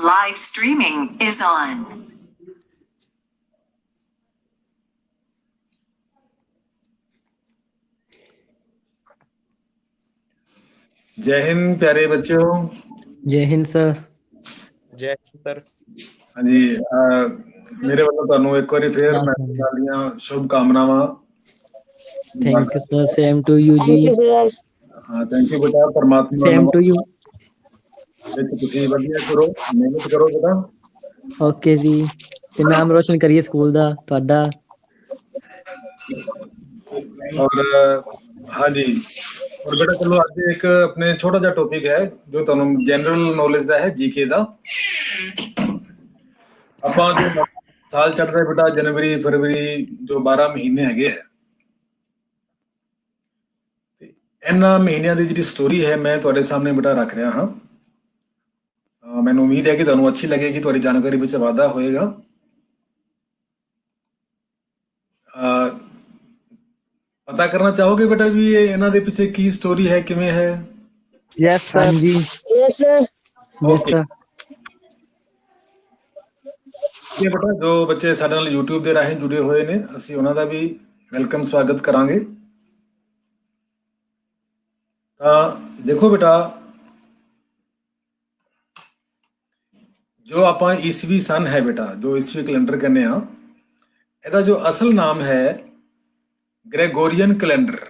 Live streaming is on. ਜੈ ਹਿੰਦ ਪਿਆਰੇ ਬੱਚਿਓ ਜੈ ਹਿੰਦ ਸਰ ਜੈ ਸਰ ਹਾਂਜੀ ਅਹ, ਮੇਰੇ ਵੱਲੋਂ ਤੁਹਾਨੂੰ ਇੱਕ ਵਾਰੀ ਫੇਰ ਮੈਂ ਦੀਆਂ ਸ਼ੁਭ ਕਾਮਨਾਵਾਂ thank you sir same to you ਜੀ ਹਾਂ ਥੈਂਕ ਯੂ ਬੇਟਾ ਪਰਮਾਤਮਾ ਸੇਮ ਟੂ ਯੂ ਵਿੱਚ ਤੁਸੀਂ ਵਧੀਆ ਕਰੋ ਮਿਹਨਤ ਕਰੋ ਬੇਟਾ। ਓਕੇ ਜੀ ਤੇ ਨਾਮ ਰੋਸ਼ਨ ਕਰੀਏ ਸਕੂਲ ਦਾ ਤੁਹਾਡਾ। ਔਰ ਹਾਂਜੀ। ਔਰ ਬੇਟਾ ਚਲੋ ਅੱਜ ਇੱਕ ਆਪਣੇ ਛੋਟਾ ਜਿਹਾ ਟੌਪਿਕ ਹੈ ਜੋ ਤੁਹਾਨੂੰ ਜਨਰਲ ਨੌਲੇਜ ਦਾ ਹੈ ਜੀਕੇ ਦਾ। ਆਪਾਂ ਜੋ ਸਾਲ ਚੜ੍ਹਦਾ ਬੇਟਾ ਜਨਵਰੀ ਫਰਵਰੀ ਜੋ 12 ਮਹੀਨੇ ਹੈਗੇ ਆ। ਤੇ ਇਹਨਾਂ ਮਹੀਨਿਆਂ ਦੀ ਜਿਹੜੀ ਸਟੋਰੀ ਹੈ ਮੈਂ ਤੁਹਾਡੇ ਸਾਹਮਣੇ ਬੇਟਾ ਰੱਖ ਰਿਹਾ ਹਾਂ। ਮੈਨੂੰ ਉਮੀਦ ਹੈ ਕਿ ਤੁਹਾਨੂੰ ਅੱਛੀ ਲੱਗੇਗੀ ਤੁਹਾਡੀ ਜਾਣਕਾਰੀ ਵਿੱਚ ਵਾਧਾ ਹੋਏਗਾ। ਪਤਾ ਕਰਨਾ ਚਾਹੋਗੇ ਬੇਟਾ ਵੀ ਇਹ ਇਹਨਾਂ ਦੇ ਪਿੱਛੇ ਕੀ ਸਟੋਰੀ ਹੈ ਕਿਵੇਂ ਹੈ? ਯੈਸ ਸਰ ਹਾਂਜੀ. ਯੈਸ. ਸਰ ਇਹ ਬੇਟਾ ਜੋ ਬੱਚੇ ਸਾਡੇ ਨਾਲ YouTube ਦੇ ਰਾਹੀਂ ਜੁੜੇ ਹੋਏ ਨੇ ਅਸੀਂ ਉਹਨਾਂ ਦਾ ਵੀ ਵੈਲਕਮ ਸਵਾਗਤ ਕਰਾਂਗੇ। ਤਾਂ ਦੇਖੋ ਬੇਟਾ ਜੋ ਆਪਾਂ ਈਸਵੀ ਸਨ ਹੈ ਬੇਟਾ, ਜੋ ਈਸਵੀ ਕੈਲੰਡਰ ਕਹਿੰਦੇ ਆ ਇਹਦਾ ਜੋ ਅਸਲ ਨਾਮ ਹੈ ਗ੍ਰੈਗੋਰੀਅਨ ਕੈਲੰਡਰ।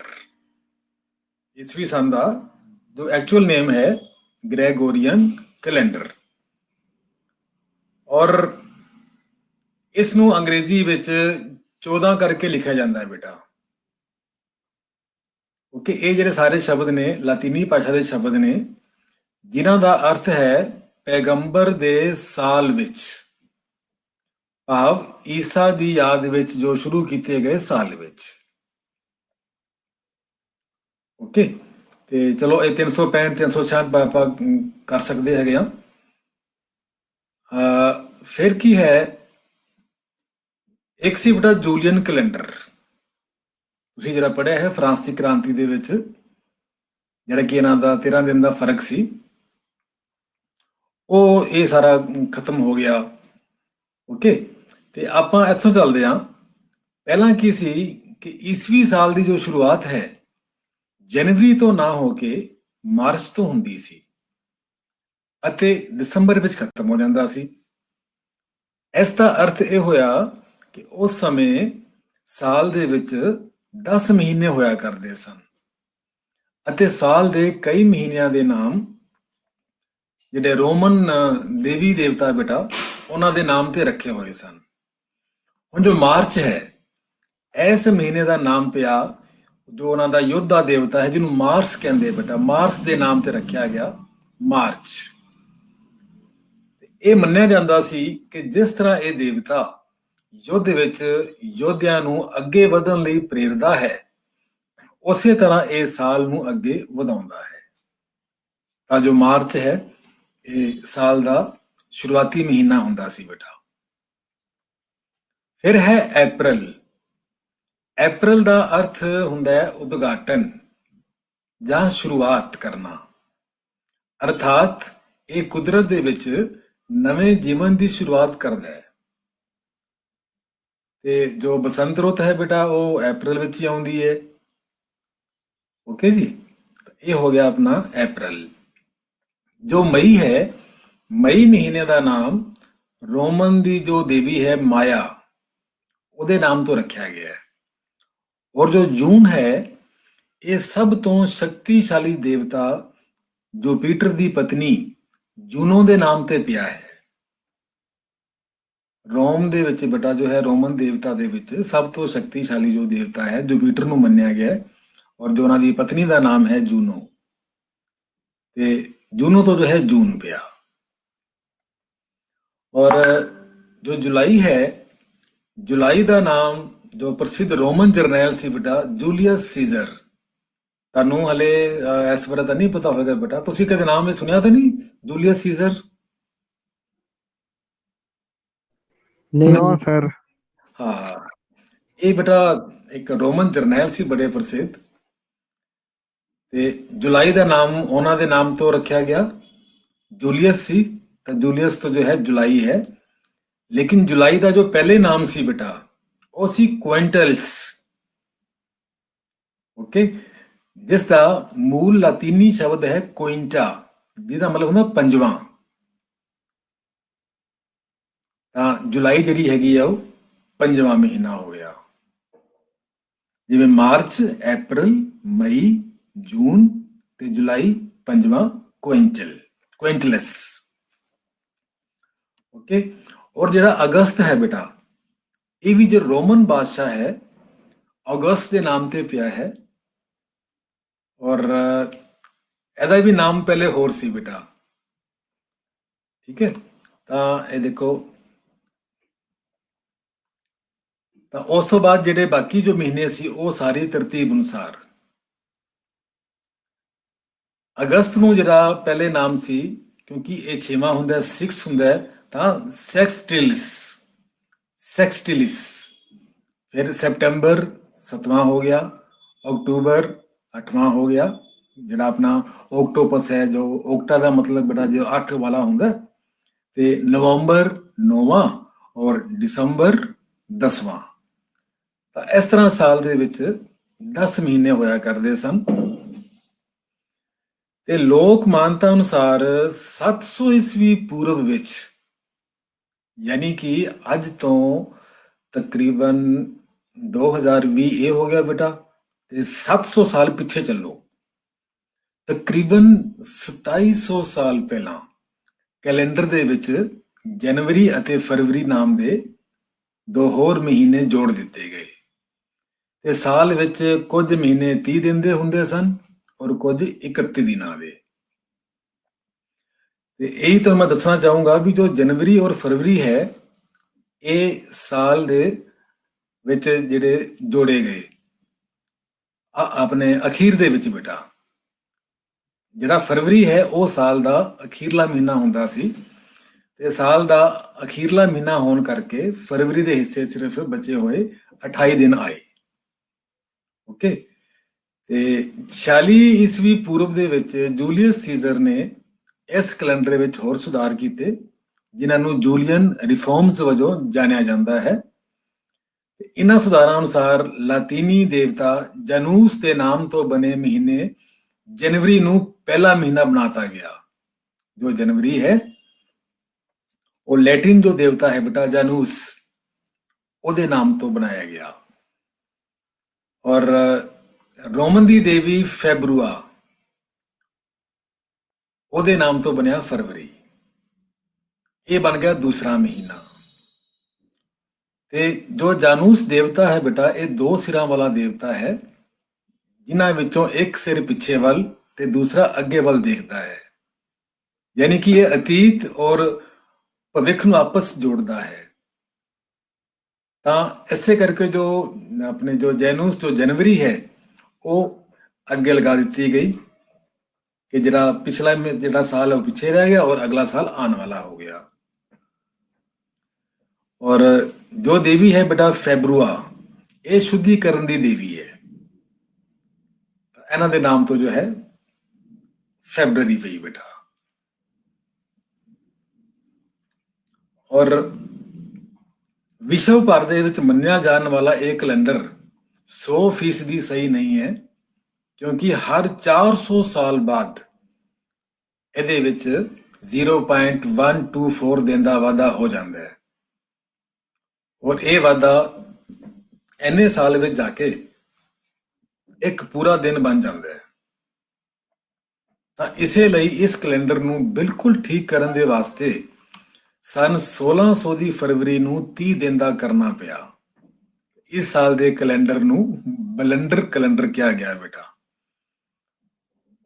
ਈਸਵੀ ਸਨ ਦਾ ਜੋ ਐਕਚੁਅਲ ਨੇਮ ਹੈ ਗ੍ਰੈਗੋਰੀਅਨ ਕੈਲੰਡਰ। ਔਰ ਇਸ ਨੂੰ ਅੰਗਰੇਜ਼ੀ ਵਿੱਚ 14 ਕਰਕੇ ਲਿਖਿਆ ਜਾਂਦਾ ਹੈ ਬੇਟਾ। ਓਕੇ ਇਹ ਜਿਹੜੇ ਸਾਰੇ ਸ਼ਬਦ ਨੇ, ਲਾਤੀਨੀ ਭਾਸ਼ਾ ਦੇ ਸ਼ਬਦ ਨੇ, ਜਿਨ੍ਹਾਂ ਦਾ ਅਰਥ ਹੈ ਪੈਗੰਬਰ ਦੇ ਸਾਲ ਵਿੱਚ। ਭਾਵ ਈਸਾ ਦੀ ਯਾਦ ਵਿੱਚ ਜੋ ਸ਼ੁਰੂ ਕੀਤੇ ਗਏ ਸਾਲ ਵਿੱਚ। ਓਕੇ ਤੇ ਚਲੋ ਇਹ 365 366 ਆਪਾਂ ਕਰ ਸਕਦੇ ਹੈਗੇ ਆ ਅ ਫਿਰ ਕੀ ਹੈ? ਇੱਕ ਸੀ ਬੇਟਾ ਜੂਲੀਅਨ ਕੈਲੰਡਰ। ਤੁਸੀਂ ਜਿਹੜਾ ਪੜਿਆ ਹੈ ਫਰਾਂਸ ਦੀ ਕ੍ਰਾਂਤੀ ਦੇ ਵਿੱਚ, ਜਿਹੜਾ ਕਿ ਇਹਨਾਂ ਦਾ 13 ਦਿਨ ਦਾ ਫ਼ਰਕ ਸੀ। ਉਹ ਇਹ ਸਾਰਾ ਖਤਮ ਹੋ ਗਿਆ। ਓਕੇ ਤੇ ਆਪਾਂ ਇੱਥੋਂ ਚੱਲਦੇ ਹਾਂ। ਪਹਿਲਾਂ ਕੀ ਸੀ ਕਿ ਈਸਵੀ ਸਾਲ ਦੀ ਜੋ ਸ਼ੁਰੂਆਤ ਹੈ, ਜਨਵਰੀ ਤੋਂ ਨਾ ਹੋ ਕੇ ਮਾਰਚ ਤੋਂ ਹੁੰਦੀ ਸੀ। ਅਤੇ ਦਸੰਬਰ ਵਿੱਚ ਖਤਮ ਹੋ ਜਾਂਦਾ ਸੀ। ਇਸ ਦਾ ਅਰਥ ਇਹ ਹੋਇਆ ਕਿ ਉਸ ਸਮੇਂ ਸਾਲ ਦੇ ਵਿੱਚ 10 ਮਹੀਨੇ ਹੋਇਆ ਕਰਦੇ ਸਨ। ਅਤੇ ਸਾਲ ਦੇ ਕਈ ਮਹੀਨਿਆਂ ਦੇ ਨਾਮ ਜਿਹੜੇ ਰੋਮਨ ਦੇਵੀ ਦੇਵਤਾ ਬੇਟਾ, ਉਹਨਾਂ ਦੇ ਨਾਮ ਤੇ ਰੱਖੇ ਹੋਏ ਸਨ। ਹੁਣ ਜੋ ਮਾਰਚ ਹੈ, ਇਸ ਮਹੀਨੇ ਦਾ ਨਾਮ ਪਿਆ, ਜੋ ਉਹਨਾਂ ਦਾ ਯੋਧਾ ਦੇਵਤਾ ਹੈ, ਜਿਹਨੂੰ ਮਾਰਸ ਕਹਿੰਦੇ ਬੇਟਾ, ਮਾਰਸ ਦੇ ਨਾਮ ਤੇ ਰੱਖਿਆ ਗਿਆ ਮਾਰਚ। ਇਹ ਮੰਨਿਆ ਜਾਂਦਾ ਸੀ ਕਿ ਜਿਸ ਤਰ੍ਹਾਂ ਇਹ ਦੇਵਤਾ ਯੁੱਧ ਵਿੱਚ ਯੋਧਿਆਂ ਨੂੰ ਅੱਗੇ ਵਧਣ ਲਈ ਪ੍ਰੇਰਦਾ ਹੈ, ਉਸੇ ਤਰ੍ਹਾਂ ਇਹ ਸਾਲ ਨੂੰ ਅੱਗੇ ਵਧਾਉਂਦਾ ਹੈ। ਤਾਂ ਜੋ ਮਾਰਚ ਹੈ ਸਾਲ ਦਾ ਸ਼ੁਰੂਆਤੀ ਮਹੀਨਾ ਹੁੰਦਾ ਸੀ ਬੇਟਾ। ਫਿਰ ਹੈ ਅਪ੍ਰੈਲ ਅਪ੍ਰੈਲ ਦਾ ਅਰਥ ਹੁੰਦਾ ਹੈ ਉਦਘਾਟਨ ਜਾਂ ਸ਼ੁਰੂਆਤ ਕਰਨਾ। ਅਰਥਾਤ ਇਹ ਕੁਦਰਤ ਦੇ ਵਿੱਚ ਨਵੇਂ ਜੀਵਨ ਦੀ ਸ਼ੁਰੂਆਤ ਕਰਦਾ ਹੈ। ਤੇ ਜੋ ਬਸੰਤ ਰੁੱਤ ਹੈ ਬੇਟਾ, ਉਹ ਅਪ੍ਰੈਲ ਵਿੱਚ ਹੀ ਆਉਂਦੀ ਹੈ। ਓਕੇ ਜੀ? ਇਹ ਹੋ ਗਿਆ ਆਪਣਾ ਅਪ੍ਰੈਲ ਜੋ ਮਈ ਹੈ, ਮਈ ਮਹੀਨੇ ਦਾ ਨਾਮ ਰੋਮਨ ਦੀ ਜੋ ਦੇਵੀ ਹੈ ਮਾਇਆ, ਉਹਦੇ ਨਾਮ ਤੋਂ ਰੱਖਿਆ ਗਿਆ ਹੈ। ਔਰ ਜੋ ਜੂਨ ਹੈ, ਇਹ ਸਭ ਤੋਂ ਸ਼ਕਤੀਸ਼ਾਲੀ ਦੇਵਤਾ ਜੁਪੀਟਰ ਦੀ ਪਤਨੀ ਜੂਨੋ ਦੇ ਨਾਮ ਤੇ ਪਿਆ ਹੈ। ਰੋਮ ਦੇ ਵਿੱਚ ਬਟਾ ਜੋ ਹੈ, ਰੋਮਨ ਦੇਵਤਾ ਦੇ ਵਿੱਚ ਸਭ ਤੋਂ ਸ਼ਕਤੀਸ਼ਾਲੀ ਜੋ ਦੇਵਤਾ ਹੈ ਜੁਪੀਟਰ ਨੂੰ ਮੰਨਿਆ ਗਿਆ ਹੈ, ਔਰ ਜੋ ਉਹਨਾਂ ਦੀ ਪਤਨੀ ਦਾ ਨਾਮ ਹੈ ਜੂਨੋ। ਤੇ ਜੂਨੋ ਤੋਂ ਜੋ ਹੈ ਜੂਨ ਪਿਆ। ਔਰ ਜੋ ਜੁਲਾਈ ਹੈ ਜੁਲਾਈ ਦਾ ਨਾਮ ਜੋ ਪ੍ਰਸਿੱਧ ਰੋਮਨ ਜਰਨੈਲ ਸੀ ਬੇਟਾ ਜੂਲੀਅਸ ਸੀਜ਼ਰ। ਤੁਹਾਨੂੰ ਹਲੇ ਇਸ ਬਾਰੇ ਤਾਂ ਨਹੀਂ ਪਤਾ ਹੋਵੇਗਾ ਬੇਟਾ। ਤੁਸੀਂ ਕਦੇ ਨਾਮ ਇਹ ਸੁਣਿਆ ਤਾਂ ਨਹੀਂ? Julius Caesar? ਨਹੀਂ। No, sir. ਹਾਂ। ਇਹ ਬੇਟਾ ਇੱਕ ਰੋਮਨ ਜਰਨੈਲ ਸੀ ਬੜੇ ਪ੍ਰਸਿੱਧ। ਤੇ ਜੁਲਾਈ ਦਾ ਨਾਮ, ਉਹਨਾਂ ਦੇ ਨਾਮ ਤੋਂ ਰੱਖਿਆ ਗਿਆ ਜੂਲੀਅਸ ਸੀ, ਤਾਂ ਜੂਲੀਅਸ ਤੋਂ ਜੋ ਹੈ ਜੁਲਾਈ ਹੈ। ਲੇਕਿਨ ਜੁਲਾਈ ਦਾ ਜੋ ਪਹਿਲੇ ਨਾਮ ਸੀ ਬੇਟਾ, ਉਹ ਸੀ ਕੁਇੰਟਲਸ। ਓਕੇ ਜਿਸ ਦਾ ਮੂਲ ਲਾਤੀਨੀ ਸ਼ਬਦ ਹੈ ਕੁਇੰਟਾ, ਜਿਹਦਾ ਮਤਲਬ ਹੁੰਦਾ ਪੰਜਵਾਂ। ਤਾਂ ਜੁਲਾਈ ਜਿਹੜੀ ਹੈਗੀ ਆ, ਉਹ ਪੰਜਵਾਂ ਮਹੀਨਾ ਹੋ ਗਿਆ। ਜਿਵੇਂ ਮਾਰਚ ਅਪ੍ਰੈਲ ਮਈ ਜੂਨ ਤੇ ਜੁਲਾਈ ਪੰਜਵਾਂ ਕੁਇੰਟਲ, ਕੁਇੰਟਲਸ। ਓਕੇ ਔਰ ਜਿਹੜਾ ਅਗਸਤ ਹੈ ਬੇਟਾ, ਇਹ ਵੀ ਜੋ ਰੋਮਨ ਬਾਦਸ਼ਾਹ ਹੈ, ਅਗਸਤ ਦੇ ਨਾਮ ਤੇ ਪਿਆ ਹੈ। ਔਰ, ਇਹਦਾ ਵੀ ਨਾਮ ਪਹਿਲੇ ਹੋਰ ਸੀ ਬੇਟਾ। ਠੀਕ ਹੈ? ਤਾਂ ਇਹ ਦੇਖੋ, ਤਾਂ ਉਸ ਤੋਂ ਬਾਅਦ ਜਿਹੜੇ ਬਾਕੀ ਜੋ ਮਹੀਨੇ ਸੀ, ਉਹ ਸਾਰੇ ਤਰਤੀਬ ਅਨੁਸਾਰ। ਅਗਸਤ ਨੂੰ ਜਿਹੜਾ ਪਹਿਲੇ ਨਾਮ ਸੀ ਕਿਉਂਕਿ ਇਹ 6ਵਾਂ ਹੁੰਦਾ 6 ਹੁੰਦਾ ਤਾਂ ਸੈਕਸਟਿਲਸ ਸੈਕਸਟਿਲਿਸ ਫਿਰ ਸੈਪਟੈਂਬਰ 7ਵਾਂ ਹੋ ਗਿਆ ਅਕਤੂਬਰ 8ਵਾਂ ਹੋ ਗਿਆ ਜਿਹੜਾ ਆਪਣਾ ਓਕਟੋਪਸ ਹੈ ਜੋ ਓਕਟਾ ਦਾ ਮਤਲਬ ਬੜਾ ਜੋ 8 ਵਾਲਾ ਹੁੰਦਾ ਹੈ, ਤੇ ਨਵੰਬਰ 9ਵਾਂ ਔਰ ਦਸੰਬਰ 10ਵਾਂ ਤਾਂ ਇਸ ਤਰ੍ਹਾਂ ਸਾਲ ਦੇ ਵਿੱਚ 10 ਮਹੀਨੇ ਹੋਇਆ ਕਰਦੇ ਸਨ। ਤੇ ਲੋਕ ਮਾਨਤਾ ਅਨੁਸਾਰ 700 ਈਸਵੀ ਪੂਰਬ ਵਿੱਚ, ਯਾਨੀ ਕਿ ਅੱਜ ਤੋਂ ਤਕਰੀਬਨ 2020 ਇਹ ਹੋ ਗਿਆ ਬੇਟਾ, ਤੇ 700 ਸਾਲ ਪਿੱਛੇ ਚੱਲੋ। ਤਕਰੀਬਨ 2700 ਸਾਲ ਪਹਿਲਾਂ ਕੈਲੰਡਰ ਦੇ ਵਿੱਚ ਜਨਵਰੀ ਅਤੇ ਫਰਵਰੀ ਨਾਮ ਦੇ ਦੋ ਹੋਰ ਮਹੀਨੇ ਜੋੜ ਦਿੱਤੇ ਗਏ। ਤੇ ਸਾਲ ਵਿੱਚ ਕੁਝ ਮਹੀਨੇ 30 ਦਿਨ ਦੇ ਹੁੰਦੇ ਸਨ। ਔਰ ਕੁਝ 31 ਦਿਨਾਂ ਦੇ। ਤੇ ਇਹੀ ਤਾਂ ਮੈਂ ਦੱਸਣਾ ਚਾਹੂੰਗਾ ਵੀ ਜੋ ਜਨਵਰੀ ਔਰ ਫਰਵਰੀ ਹੈ, ਇਹ ਸਾਲ ਦੇ ਵਿੱਚ ਜਿਹੜੇ ਜੋੜੇ ਗਏ। ਆ ਆਪਣੇ ਅਖੀਰ ਦੇ ਵਿੱਚ ਬੇਟਾ। ਜਿਹੜਾ ਫਰਵਰੀ ਹੈ, ਉਹ ਸਾਲ ਦਾ ਅਖੀਰਲਾ ਮਹੀਨਾ ਹੁੰਦਾ ਸੀ। ਤੇ ਸਾਲ ਦਾ ਅਖੀਰਲਾ ਮਹੀਨਾ ਹੋਣ ਕਰਕੇ ਫਰਵਰੀ ਦੇ ਹਿੱਸੇ ਸਿਰਫ ਬਚੇ ਹੋਏ 28 ਦਿਨ ਆਏ। ਓਕੇ? ਤੇ 46 ਈਸਵੀ ਪੂਰਬ ਦੇ ਵਿੱਚ ਜੂਲੀਅਸ ਸੀਜ਼ਰ ਨੇ ਇਸ ਕੈਲੰਡਰ ਵਿੱਚ ਹੋਰ ਸੁਧਾਰ ਕੀਤੇ, ਜਿਨ੍ਹਾਂ ਨੂੰ ਜੂਲੀਅਨ ਰਿਫਾਰਮਸ ਵਜੋਂ ਜਾਣਿਆ ਜਾਂਦਾ ਹੈ। ਇਹਨਾਂ ਸੁਧਾਰਾਂ ਅਨੁਸਾਰ ਲਾਤੀਨੀ ਦੇਵਤਾ ਜਨੂਸ ਦੇ ਨਾਮ ਤੋਂ ਬਣੇ ਮਹੀਨੇ ਜਨਵਰੀ ਨੂੰ ਪਹਿਲਾ ਮਹੀਨਾ ਬਣਾਤਾ ਗਿਆ, ਜੋ ਜਨਵਰੀ ਹੈ। ਉਹ ਲੈਟਿਨ ਜੋ ਦੇਵਤਾ ਹੈ ਬੇਟਾ, ਜਨੂਸ, ਉਹਦੇ ਨਾਮ ਤੋਂ ਬਣਾਇਆ ਗਿਆ। ਔਰ ਰੋਮਨ ਦੀ ਦੇਵੀ ਫੈਬਰੂਆ, ਉਹਦੇ ਨਾਮ ਤੋਂ ਬਣਿਆ ਫਰਵਰੀ। ਇਹ ਬਣ ਗਿਆ ਦੂਸਰਾ ਮਹੀਨਾ। ਤੇ ਜੋ ਜਾਨੂਸ ਦੇਵਤਾ ਹੈ ਬੇਟਾ, ਇਹ ਦੋ ਸਿਰਾਂ ਵਾਲਾ ਦੇਵਤਾ ਹੈ, ਜਿਨ੍ਹਾਂ ਵਿੱਚੋਂ ਇੱਕ ਸਿਰ ਪਿੱਛੇ ਵੱਲ ਤੇ ਦੂਸਰਾ ਅੱਗੇ ਵੱਲ ਦੇਖਦਾ ਹੈ। ਯਾਨੀ ਕਿ ਇਹ ਅਤੀਤ ਔਰ ਭਵਿੱਖ ਨੂੰ ਆਪਸ ਜੋੜਦਾ ਹੈ। ਤਾਂ ਇਸੇ ਕਰਕੇ ਜੋ ਆਪਣੇ ਜੋ ਜੈਨੂਸ, ਜੋ ਜਨਵਰੀ ਹੈ ਉਹ ਅੱਗੇ ਲਗਾ ਦਿੱਤੀ ਗਈ ਕਿ ਜਿਹੜਾ ਪਿਛਲਾ ਜਿਹੜਾ ਸਾਲ ਹੈ ਉਹ ਪਿੱਛੇ ਰਹਿ ਗਿਆ ਔਰ ਅਗਲਾ ਸਾਲ ਆਉਣ ਵਾਲਾ ਹੋ ਗਿਆ। ਔਰ ਜੋ ਦੇਵੀ ਹੈ ਬੇਟਾ ਫੈਬਰੂਆ, ਇਹ ਸ਼ੁੱਧੀਕਰਨ ਦੀ ਦੇਵੀ ਹੈ। ਇਹਨਾਂ ਦੇ ਨਾਮ ਤੋਂ ਜੋ ਹੈ ਫੈਬਰਰੀ ਪਈ ਬੇਟਾ। ਔਰ ਵਿਸ਼ਵ ਭਰ ਦੇ ਵਿੱਚ ਮੰਨਿਆ ਜਾਣ ਵਾਲਾ ਇਹ ਕੈਲੰਡਰ 100% ਸਹੀ ਨਹੀਂ ਹੈ ਕਿਉਂਕਿ ਹਰ 400 ਸਾਲ ਬਾਅਦ ਇਹਦੇ ਵਿੱਚ 0.124 ਦਿਨ ਦਾ ਵਾਧਾ ਹੋ ਜਾਂਦਾ ਹੈ ਔਰ ਇਹ ਵਾਧਾ ਐਨੇ ਸਾਲ ਵਿੱਚ ਜਾ ਕੇ ਇੱਕ ਪੂਰਾ ਦਿਨ ਬਣ ਜਾਂਦਾ ਹੈ ਤਾਂ ਇਸੇ ਲਈ ਇਸ ਕੈਲੰਡਰ ਨੂੰ ਬਿਲਕੁਲ ਠੀਕ ਕਰਨ ਦੇ ਵਾਸਤੇ ਸਨ 1600 ਦੀ ਫਰਵਰੀ ਨੂੰ 30 ਦਿਨ ਦਾ ਕਰਨਾ ਪਿਆ ਇਸ ਸਾਲ ਦੇ ਕੈਲੰਡਰ ਨੂੰ ਬਲੰਡਰ ਕੈਲੰਡਰ ਕਿਹਾ ਗਿਆ ਬੇਟਾ।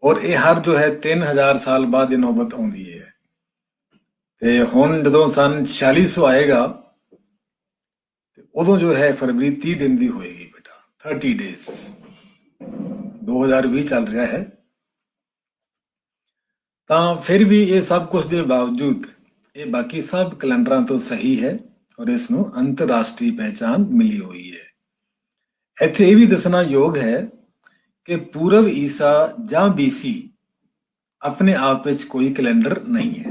ਔਰ ਇਹ ਹਰ ਜੋ ਹੈ 3000 ਸਾਲ ਬਾਅਦ ਇਹ ਨੌਬਤ ਆਉਂਦੀ ਹੈ। ਤੇ ਹੁਣ ਜਦੋਂ ਸਨ 4600 ਆਏਗਾ, ਤੇ ਉਦੋਂ ਜੋ ਹੈ ਫਰਵਰੀ 30 ਦਿਨ ਦੀ ਹੋਏਗੀ ਬੇਟਾ 30 ਡੇਜ਼ 2020 ਚੱਲ ਰਿਹਾ ਹੈ। ਤਾਂ ਫਿਰ ਵੀ ਇਹ ਸਭ ਕੁਝ ਦੇ ਬਾਵਜੂਦ ਇਹ ਬਾਕੀ ਸਭ ਕੈਲੰਡਰਾਂ ਤੋਂ ਸਹੀ ਹੈ। ਔਰ ਇਸ ਨੂੰ ਅੰਤਰਰਾਸ਼ਟਰੀ ਪਹਿਚਾਨ ਮਿਲੀ ਹੋਈ ਹੈ। ਇੱਥੇ ਇਹ ਵੀ ਦੱਸਣਾ ਯੋਗ ਹੈ ਕਿ ਪੂਰਵ ਈਸਾ ਜਾਂ BC ਆਪਣੇ ਆਪ ਵਿੱਚ ਕੋਈ ਕੈਲੰਡਰ ਨਹੀਂ ਹੈ।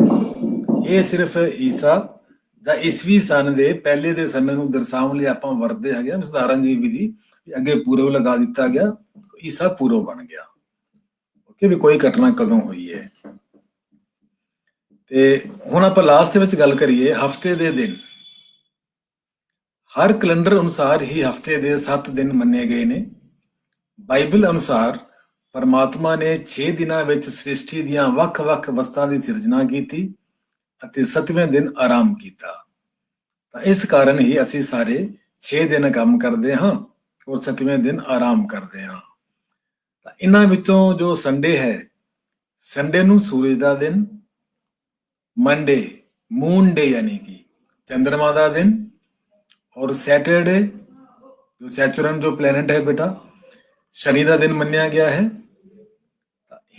ਇਹ ਸਿਰਫ ਈਸਾ ਜਾਂ ਈਸਵੀ ਸਨ ਦੇ ਪਹਿਲੇ ਦੇ ਸਮੇਂ ਨੂੰ ਦਰਸਾਉਣ ਲਈ ਆਪਾਂ ਵਰਤਦੇ ਹੈਗੇ ਹਾਂ। ਸਧਾਰਨ ਜੀ ਵਿਧੀ ਅੱਗੇ ਪੂਰਵ ਲਗਾ ਦਿੱਤਾ ਗਿਆ, ਈਸਾ ਪੂਰਵ ਬਣ ਗਿਆ। ਓਕੇ, ਵੀ ਕੋਈ ਘਟਨਾ ਕਦੋਂ ਹੋਈ ਹੈ। ਤੇ ਹੁਣ ਆਪਾਂ ਲਾਸਟ ਦੇ ਵਿੱਚ ਗੱਲ ਕਰੀਏ, ਹਫ਼ਤੇ ਦੇ ਦਿਨ। ਹਰ ਕੈਲੰਡਰ ਅਨੁਸਾਰ ਹੀ ਹਫ਼ਤੇ ਦੇ 7 ਦਿਨ ਮੰਨੇ ਗਏ ਨੇ। ਬਾਈਬਲ ਅਨੁਸਾਰ ਪਰਮਾਤਮਾ ਨੇ 6 ਦਿਨਾਂ ਵਿੱਚ ਸ੍ਰਿਸ਼ਟੀ ਦੀਆਂ ਵੱਖ-ਵੱਖ ਵਸਤਾਂ ਦੀ ਸਿਰਜਣਾ ਕੀਤੀ ਅਤੇ 7ਵੇਂ ਦਿਨ ਆਰਾਮ ਕੀਤਾ। ਤਾਂ ਇਸ ਕਾਰਨ ਹੀ ਅਸੀਂ ਸਾਰੇ 6 ਦਿਨ ਕੰਮ ਕਰਦੇ ਹਾਂ ਔਰ 7ਵੇਂ ਦਿਨ ਆਰਾਮ ਕਰਦੇ ਹਾਂ। ਤਾਂ ਇਹਨਾਂ ਵਿੱਚੋਂ ਜੋ ਸੰਡੇ ਹੈ, ਸੰਡੇ ਨੂੰ ਸੂਰਜ ਦਾ ਦਿਨ, ਮੰਡੇ, ਮੂਨ ਡੇ ਯਾਨੀ ਕਿ ਚੰ드ਰਮਾ ਦਾ ਦਿਨ ਔਰ ਸੈਟਰਡੇ ਜੋ ਸੈਚੁਰਨ ਜੋ ਪਲੈਨਟ ਹੈ ਬੇਟਾ, ਸ਼ਨੀ ਦਾ ਦਿਨ ਮੰਨਿਆ ਗਿਆ ਹੈ।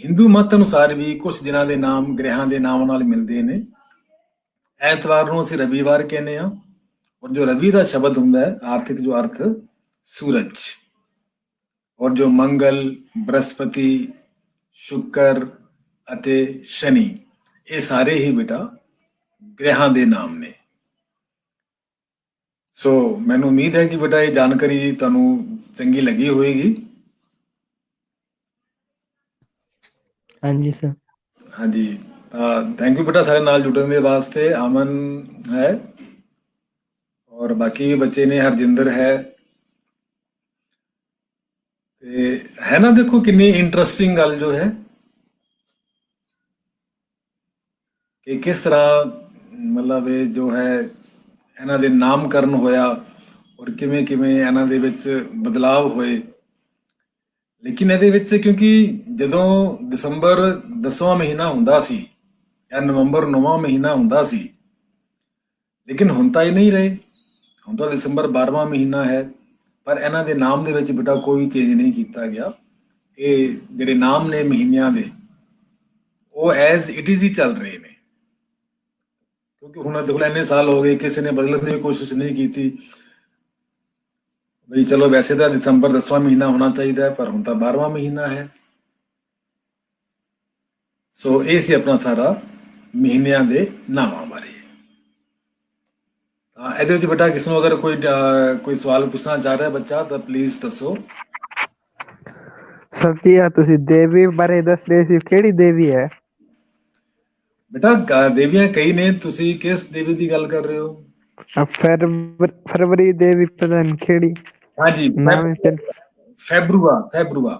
ਹਿੰਦੂ ਮਤ ਅਨੁਸਾਰ ਵੀ ਕੁਝ ਦਿਨਾਂ ਦੇ ਨਾਮ, ਗ੍ਰਹਿਾਂ ਦੇ ਨਾਮ ਨਾਲ ਮਿਲਦੇ ਨੇ। ਐਤਵਾਰ ਨੂੰ ਅਸੀਂ ਰਵੀਵਾਰ ਕਹਿੰਦੇ ਆ ਔਰ ਜੋ ਰਵੀ ਦਾ ਸ਼ਬਦ ਹੁੰਦਾ ਹੈ, ਆਰਥਿਕ ਜੋ ਅਰਥ, ਸੂਰਜ। ਔਰ ਜੋ ਮੰਗਲ, ਬ੍ਰਹਸਪਤੀ, ਸ਼ੁੱਕਰ ਅਤੇ ਸ਼ਨੀ, ਇਹ ਸਾਰੇ ਹੀ ਬੇਟਾ ਗ੍ਰਹਿਾਂ ਦੇ ਨਾਮ ਨੇ। ਸੋ ਮੈਨੂੰ ਉਮੀਦ ਹੈ ਕਿ ਬੇਟਾ ਇਹ ਜਾਣਕਾਰੀ ਤੁਹਾਨੂੰ ਚੰਗੀ ਲੱਗੀ ਹੋਵੇਗੀ। ਹਾਂਜੀ ਸਰ ਹਾਂਜੀ। ਤਾਂ ਥੈਂਕ ਯੂ ਬੇਟਾ ਸਾਰੇ ਨਾਲ ਜੁੜਨ ਦੇ ਵਾਸਤੇ। ਅਮਨ ਹੈ। ਔਰ ਬਾਕੀ ਵੀ ਬੱਚੇ ਨੇ ਹਰਜਿੰਦਰ ਹੈ। ਤੇ ਹੈ ਨਾ ਦੇਖੋ ਕਿੰਨੀ ਇੰਟਰਸਟਿੰਗ ਗੱਲ ਜੋ ਹੈ। ਕਿ ਕਿਸ ਤਰ੍ਹਾਂ ਮਤਲਬ ਇਹ ਜੋ ਹੈ ਇਹਨਾਂ ਦੇ ਨਾਮਕਰਨ ਹੋਇਆ ਔਰ ਕਿਵੇਂ ਕਿਵੇਂ ਇਹਨਾਂ ਦੇ ਵਿੱਚ ਬਦਲਾਵ ਹੋਏ। ਲੇਕਿਨ ਇਹਦੇ ਵਿੱਚ ਕਿਉਂਕਿ ਜਦੋਂ ਦਸੰਬਰ 10ਵਾਂ ਮਹੀਨਾ ਹੁੰਦਾ ਸੀ ਜਾਂ ਨਵੰਬਰ 9ਵਾਂ ਮਹੀਨਾ ਹੁੰਦਾ ਸੀ, ਲੇਕਿਨ ਹੁਣ ਤਾਂ ਇਹ ਨਹੀਂ ਰਹੇ। ਹੁਣ ਤਾਂ ਦਸੰਬਰ 12ਵਾਂ ਮਹੀਨਾ ਹੈ, ਪਰ ਇਹਨਾਂ ਦੇ ਨਾਮ ਦੇ ਵਿੱਚ ਬੇਟਾ ਕੋਈ ਚੇਂਜ ਨਹੀਂ ਕੀਤਾ ਗਿਆ। ਇਹ ਜਿਹੜੇ ਨਾਮ ਨੇ ਮਹੀਨਿਆਂ ਦੇ, ਉਹ ਐਜ਼ ਇਟ ਇਜ਼ ਹੀ ਚੱਲ ਰਹੇ ਨੇ। ਕਿਉਂਕਿ ਹੁਣ ਦੇਖੋ ਇੰਨੇ ਸਾਲ ਹੋ ਗਏ, ਕਿਸੇ ਨੇ ਬਦਲਣ ਦੀ ਕੋਸ਼ਿਸ਼ ਨਹੀਂ ਕੀਤੀ। ਬਈ ਚਲੋ ਵੈਸੇ ਤਾਂ ਦਸੰਬਰ 10ਵਾਂ ਮਹੀਨਾ ਹੋਣਾ ਚਾਹੀਦਾ, ਪਰ ਹੁਣ ਤਾਂ 12ਵਾਂ ਮਹੀਨਾ ਹੈ। ਸੋ ਇਹ ਸੀ ਆਪਣਾ ਸਾਰਾ ਮਹੀਨਿਆਂ ਦੇ ਨਾਮਾਂ ਬਾਰੇ। ਤਾਂ ਇਹਦੇ ਵਿੱਚ ਬੇਟਾ ਕਿਸ ਨੂੰ ਅਗਰ ਕੋਈ ਕੋਈ ਸਵਾਲ ਪੁੱਛਣਾ ਚਾਹ ਰਿਹਾ ਬੱਚਾ, ਤਾਂ ਪਲੀਜ਼ ਦੱਸੋ। ਸਤਿਆ ਤੁਸੀਂ ਦੇਵੀ ਬਾਰੇ ਦੱਸ ਰਹੇ ਸੀ, ਕਿਹੜੀ ਦੇਵੀ ਹੈ? ਬੇਟਾ ਦੇਵੀਆਂ ਕਈ ਨੇ ਤੁਸੀਂ ਕਿਸ ਦੇਵੀ ਦੀ ਗੱਲ ਕਰ ਰਹੇ ਹੋ? ਫਰਵਰੀ ਦੇਵੀ ਪਤਾ ਨਹੀਂ ਕਿਹੜੀ? ਹਾਂਜੀ। ਫੈਬਰੂਆ ਫੈਬਰੂਆ।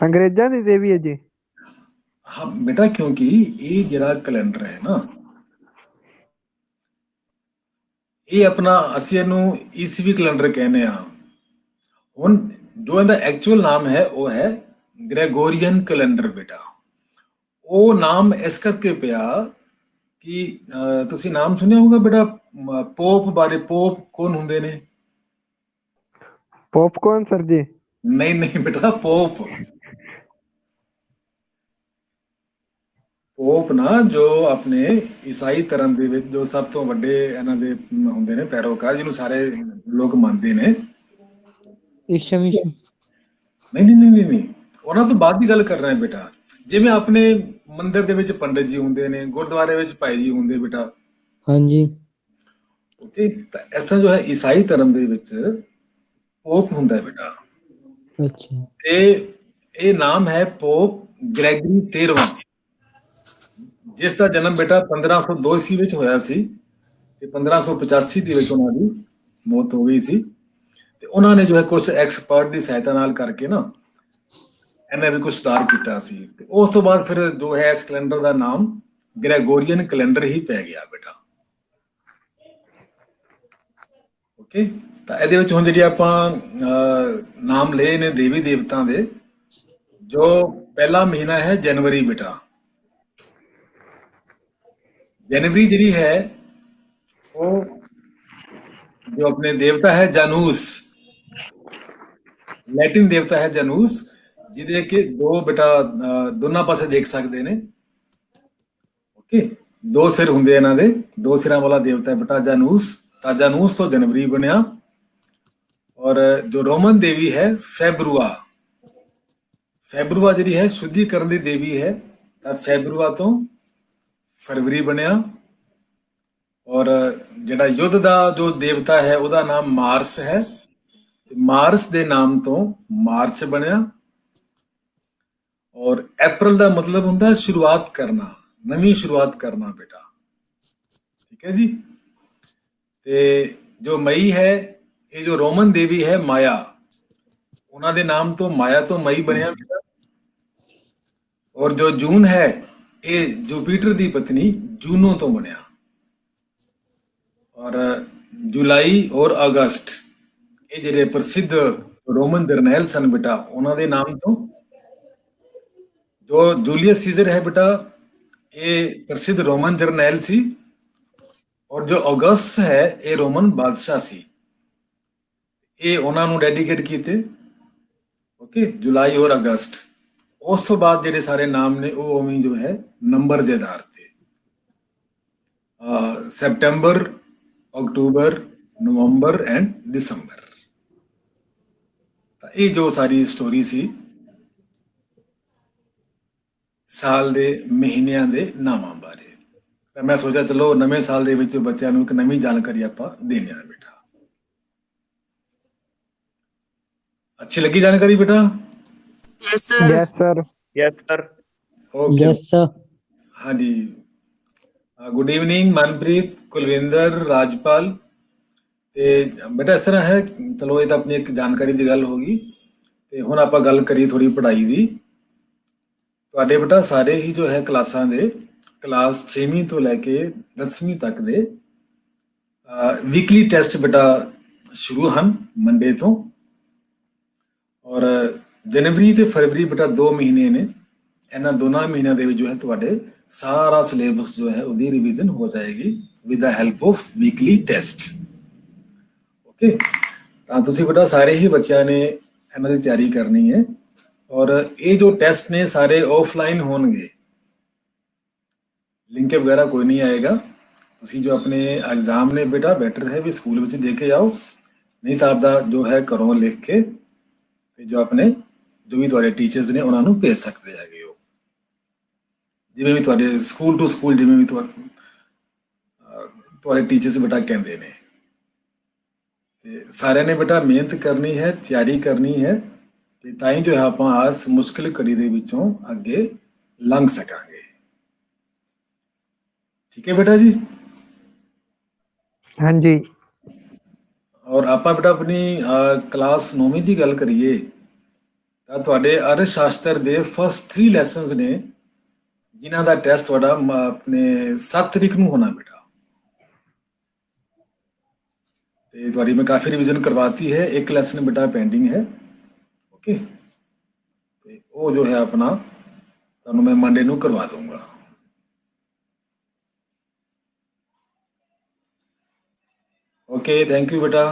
ਅੰਗਰੇਜ਼ਾਂ ਦੀ ਦੇਵੀ ਹੈ ਜੀ। ਹਾਂ ਬੇਟਾ ਕਿਉਂਕਿ ਇਹ ਜਿਹੜਾ ਕੈਲੰਡਰ ਹੈ ਨਾ ਇਹ ਆਪਣਾ ਅਸੀਂ ਇਹਨੂੰ ਈਸਵੀ ਕੈਲੰਡਰ ਕਹਿੰਦੇ ਆ ਹੁਣ ਜੋ ਇਹਦਾ ਐਕਚੁਅਲ ਨਾਮ ਹੈ ਉਹ ਹੈ ਗ੍ਰੈਗੋਰੀਅਨ ਕੈਲੰਡਰ ਬੇਟਾ। ਉਹ ਨਾਮ ਇਸ ਕਰਕੇ ਪਿਆ ਕਿ ਤੁਸੀਂ ਨਾਮ ਸੁਣਿਆ ਹੋਗਾ ਬੇਟਾ? ਪੋਪ ਬਾਰੇ ਪੋਪ ਕੌਣ ਹੁੰਦੇ ਨੇ? ਪੌਪਕੌਰਨ ਸਰ ਜੀ? ਨਹੀਂ ਨਹੀਂ ਬੇਟਾ ਪੋਪ। ਪੋਪ ਨਾ ਜੋ ਆਪਣੇ ਈਸਾਈ ਧਰਮ ਦੇ ਵਿੱਚ ਜੋ ਸਭ ਤੋਂ ਵੱਡੇ ਇਹਨਾਂ ਦੇ ਹੁੰਦੇ ਨੇ ਪੈਰੋਕਾਰ ਜਿਹਨੂੰ ਸਾਰੇ ਲੋਕ ਮੰਨਦੇ ਨੇ। ਈਸ਼ਮ ਨਹੀਂ ਨਹੀਂ ਨਹੀਂ ਨਹੀਂ ਨਹੀਂ। ਉਹਨਾਂ ਤੋਂ ਬਾਅਦ ਦੀ ਗੱਲ ਕਰ ਰਹੇ ਹਾਂ ਬੇਟਾ। ਜਿਵੇਂ ਆਪਣੇ ਮੰਦਿਰ ਦੇ ਵਿੱਚ ਪੰਡਿਤ ਜੀ ਹੁੰਦੇ ਨੇ ਗੁਰਦੁਆਰੇ ਵਿੱਚ ਭਾਈ ਜੀ ਹੁੰਦੇ ਬੇਟਾ। ਹਾਂਜੀ। ਓਕੇ ਤਾਂ ਇਸ ਤਰ੍ਹਾਂ ਜੋ ਹੈ ਈਸਾਈ ਧਰਮ ਦੇ ਵਿੱਚ ਪੋਪ ਹੁੰਦਾ ਹੈ ਬੇਟਾ। ਅੱਛਾ। ਤੇ ਇਹ ਨਾਮ ਹੈ ਪੋਪ ਗ੍ਰੈਗਰੀ 13ਵਾਂ ਜਿਸ ਦਾ ਜਨਮ ਬੇਟਾ 1502 ਈਸਵੀ ਵਿੱਚ ਹੋਇਆ ਸੀ ਤੇ 1585 ਦੇ ਵਿੱਚ ਉਹਨਾਂ ਦੀ ਮੌਤ ਹੋ ਗਈ ਸੀ। ਤੇ ਉਹਨਾਂ ਨੇ ਜੋ ਹੈ ਕੁਝ ਐਕਸਪਰਟ ਦੀ ਸਹਾਇਤਾ ਨਾਲ ਕਰਕੇ ਨਾ ਇਹਨਾਂ ਵੀ ਕੁਝ ਸੁਧਾਰ ਕੀਤਾ ਸੀ। ਤੇ ਉਸ ਤੋਂ ਬਾਅਦ ਫਿਰ ਜੋ ਹੈ ਇਸ ਕੈਲੰਡਰ ਦਾ ਨਾਮ ਗ੍ਰੈਗੋਰੀਅਨ ਕੈਲੰਡਰ ਹੀ ਪੈ ਗਿਆ ਬੇਟਾ। ਓਕੇ ਤਾਂ ਇਹਦੇ ਵਿੱਚ ਹੁਣ ਜਿਹੜੀ ਆਪਾਂ ਅਹ, ਨਾਮ ਲਏ ਨੇ ਦੇਵੀ ਦੇਵਤਾ ਦੇ ਜੋ ਪਹਿਲਾ ਮਹੀਨਾ ਹੈ ਜਨਵਰੀ ਬੇਟਾ। ਜਨਵਰੀ ਜਿਹੜੀ ਹੈ ਉਹ ਜੋ ਆਪਣੇ ਦੇਵਤਾ ਹੈ ਜਾਨੂਸ। ਲੈਟਿਨ ਦੇਵਤਾ ਹੈ ਜਾਨੂਸ। ਜਿਹਦੇ ਕਿ ਦੋ ਬੇਟਾ ਅਹ, ਦੋਨਾਂ ਪਾਸੇ ਦੇਖ ਸਕਦੇ ਨੇ। ਓਕੇ ਦੋ ਸਿਰ ਹੁੰਦੇ ਇਹਨਾਂ ਦੇ। ਦੋ ਸਿਰਾਂ ਵਾਲਾ ਦੇਵਤਾ ਹੈ ਬੇਟਾ ਜਾਨੂਸ। ਤਾਂ ਜਾਨੂਸ ਤੋਂ ਜਨਵਰੀ ਬਣਿਆ। ਔਰ ਜੋ ਰੋਮਨ ਦੇਵੀ ਹੈ ਫੈਬਰੂਆ। ਫੈਬਰੂਆ ਜਿਹੜੀ ਹੈ ਸ਼ੁੱਧੀਕਰਨ ਦੀ ਦੇਵੀ ਹੈ। ਤਾਂ ਫੈਬਰੂਆ ਤੋਂ ਫਰਵਰੀ ਬਣਿਆ। ਔਰ ਜਿਹੜਾ ਯੁੱਧ ਦਾ ਜੋ ਦੇਵਤਾ ਹੈ ਉਹਦਾ ਨਾਮ ਮਾਰਸ ਹੈ। ਮਾਰਸ ਦੇ ਨਾਮ ਤੋਂ ਮਾਰਚ ਬਣਿਆ। ਔਰ ਅਪ੍ਰੈਲ ਦਾ ਮਤਲਬ ਹੁੰਦਾ ਸ਼ੁਰੂਆਤ ਕਰਨਾ, ਨਵੀਂ ਸ਼ੁਰੂਆਤ ਕਰਨਾ ਬੇਟਾ। ਠੀਕ ਹੈ ਜੀ? ਤੇ ਜੋ ਮਈ ਹੈ, ਇਹ ਜੋ ਰੋਮਨ ਦੇਵੀ ਹੈ ਮਾਇਆ, ਉਹਨਾਂ ਦੇ ਨਾਮ ਤੋਂ ਮਾਇਆ ਤੋਂ ਮਈ ਬਣਿਆ ਬੇਟਾ। ਔਰ ਜੋ ਜੂਨ ਹੈ, ਇਹ ਜੁਪੀਟਰ ਦੀ ਪਤਨੀ ਜੂਨੋ ਤੋਂ ਬਣਿਆ। ਔਰ ਜੁਲਾਈ ਔਰ ਅਗਸਤ, ਇਹ ਜਿਹੜੇ ਪ੍ਰਸਿੱਧ ਰੋਮਨ ਜਰਨੈਲ ਸਨ ਬੇਟਾ, ਉਹਨਾਂ ਦੇ ਨਾਮ ਤੋਂ ਜੋ ਜੂਲੀਅਸ ਸੀਜ਼ਰ ਹੈ ਬੇਟਾ ਇਹ ਪ੍ਰਸਿੱਧ ਰੋਮਨ ਜਰਨੈਲ ਸੀ ਔਰ ਜੋ ਅਗਸਤ ਹੈ ਇਹ ਰੋਮਨ ਬਾਦਸ਼ਾਹ ਸੀ ਇਹ ਉਹਨਾਂ ਨੂੰ ਡੈਡੀਕੇਟ ਕੀਤੇ ਓਕੇ ਜੁਲਾਈ ਔਰ ਅਗਸਤ ਉਸ ਤੋਂ ਬਾਅਦ ਜਿਹੜੇ ਸਾਰੇ ਨਾਮ ਨੇ ਉਹ ਉਵੇਂ ਜੋ ਹੈ ਨੰਬਰ ਦੇ ਆਧਾਰ ਤੇ ਅ September October November and December ਤਾਂ ਇਹ ਜੋ ਸਾਰੀ ਸਟੋਰੀ ਸੀ ਸਾਲ ਦੇ ਮਹੀਨਿਆਂ ਦੇ ਨਾਵਾਂ ਬਾਰੇ। ਤਾਂ ਮੈਂ ਸੋਚਿਆ ਚਲੋ ਨਵੇਂ ਸਾਲ ਦੇ ਵਿੱਚ ਬੱਚਿਆਂ ਨੂੰ ਇੱਕ ਨਵੀਂ ਜਾਣਕਾਰੀ ਆਪਾਂ ਦੇਣੇ ਆ ਬੇਟਾ। ਅੱਛੀ ਲੱਗੀ ਜਾਣਕਾਰੀ ਬੇਟਾ? Yes sir yes sir okay yes sir ਹਾਂਜੀ। Good evening Manpreet Kulwinder Rajpal. ਤੇ ਬੇਟਾ ਇਸ ਤਰ੍ਹਾਂ ਹੈ ਚਲੋ ਇਹ ਤਾਂ ਆਪਣੀ ਇੱਕ ਜਾਣਕਾਰੀ ਦੀ ਗੱਲ ਹੋ ਗਈ। ਤੇ ਹੁਣ ਆਪਾਂ ਗੱਲ ਕਰੀ ਥੋੜੀ ਪੜ੍ਹਾਈ ਦੀ। ਤੁਹਾਡੇ ਬੇਟਾ ਸਾਰੇ ਹੀ ਜੋ ਹੈ ਕਲਾਸਾਂ ਦੇ, ਕਲਾਸ 6ਵੀਂ ਤੋਂ ਲੈ ਕੇ 10ਵੀਂ ਤੱਕ ਦੇ ਵੀਕਲੀ ਟੈਸਟ ਬੇਟਾ ਸ਼ੁਰੂ ਹਨ ਮੰਡੇ ਤੋਂ। ਔਰ ਜਨਵਰੀ ਤੇ ਫਰਵਰੀ ਬੇਟਾ 2 ਮਹੀਨੇ ਨੇ। ਇਹਨਾਂ ਦੋਨਾਂ ਮਹੀਨਿਆਂ ਦੇ ਵਿੱਚ ਜੋ ਹੈ ਤੁਹਾਡੇ ਸਾਰਾ ਸਿਲੇਬਸ ਜੋ ਹੈ ਉਹਦੀ ਰਿਵੀਜ਼ਨ ਹੋ ਜਾਏਗੀ with the help of weekly test okay ਤਾਂ ਤੁਸੀਂ ਬੇਟਾ ਸਾਰੇ ਹੀ ਬੱਚਿਆਂ ਨੇ ਇਹਨਾਂ ਦੀ ਤਿਆਰੀ ਕਰਨੀ ਹੈ। ਔਰ ਇਹ ਜੋ ਟੈਸਟ ਨੇ ਸਾਰੇ ਆਫਲਾਈਨ ਹੋਣਗੇ। ਲਿੰਕ ਵਗੈਰਾ ਕੋਈ ਨਹੀਂ ਆਏਗਾ। ਤੁਸੀਂ ਜੋ ਆਪਣੇ ਐਗਜ਼ਾਮ ਨੇ ਬੇਟਾ ਬੈਟਰ ਹੈ ਵੀ ਸਕੂਲ ਵਿੱਚ ਦੇ ਕੇ ਆਓ ਨਹੀਂ ਤਾਂ ਆਪਦਾ ਜੋ ਹੈ ਘਰੋਂ ਲਿਖ ਕੇ ਤੇ ਜੋ ਆਪਣੇ ਜੋ ਵੀ ਤੁਹਾਡੇ ਟੀਚਰਸ ਨੇ ਉਹਨਾਂ ਨੂੰ ਭੇਜ ਸਕਦੇ ਹੈਗੇ ਹੋ। ਜਿਵੇਂ ਵੀ ਤੁਹਾਡੇ ਸਕੂਲ ਟੂ ਸਕੂਲ ਜਿਵੇਂ ਵੀ ਤੁਹਾਡੇ ਤੁਹਾਡੇ ਟੀਚਰਸ ਬੇਟਾ ਕਹਿੰਦੇ ਨੇ। ਤੇ ਸਾਰਿਆਂ ਨੇ ਬੇਟਾ ਮਿਹਨਤ ਕਰਨੀ ਹੈ, ਤਿਆਰੀ ਕਰਨੀ ਹੈ। ਤੇ ਤਾਂ ਹੀ ਜੋ ਆਪਾਂ ਆਸ ਮੁਸ਼ਕਿਲ ਘੜੀ ਦੇ ਵਿੱਚੋਂ ਅੱਗੇ ਲੰਘ ਸਕਾਂਗੇ। ਠੀਕ ਹੈ ਬੇਟਾ ਜੀ? जी ਔਰ ਆਪਾਂ ਬੇਟਾ ਆਪਣੀ ਕਲਾਸ 9ਵੀਂ ਦੀ ਗੱਲ ਕਰੀਏ ਤਾਂ ਤੁਹਾਡੇ ਅਰਥ ਸ਼ਾਸਤਰ ਦੇ ਫਸਟ 3 ਲੈਸਨਸ ਨੇ ਜਿਨ੍ਹਾਂ ਦਾ ਟੈਸਟ ਤੁਹਾਡਾ ਆਪਣੇ 7 ਤਰੀਕ ਨੂੰ ਹੋਣਾ ਬੇਟਾ। ਤੇ ਤੁਹਾਡੀ ਮੈਂ ਕਾਫੀ ਰਿਵੀਜ਼ਨ ਕਰਵਾਤੀ ਹੈ ਇੱਕ ਲੈਸਨ ਬੇਟਾ ਪੈਂਡਿੰਗ ਹੈ। ਓਕੇ ਤੇ ਉਹ ਜੋ ਹੈ ਆਪਣਾ, ਤੁਹਾਨੂੰ ਮੈਂ ਮੰਡੇ ਨੂੰ ਕਰਵਾ ਦੂੰਗਾ ਓਕੇ ਥੈਂਕ ਯੂ ਬੇਟਾ।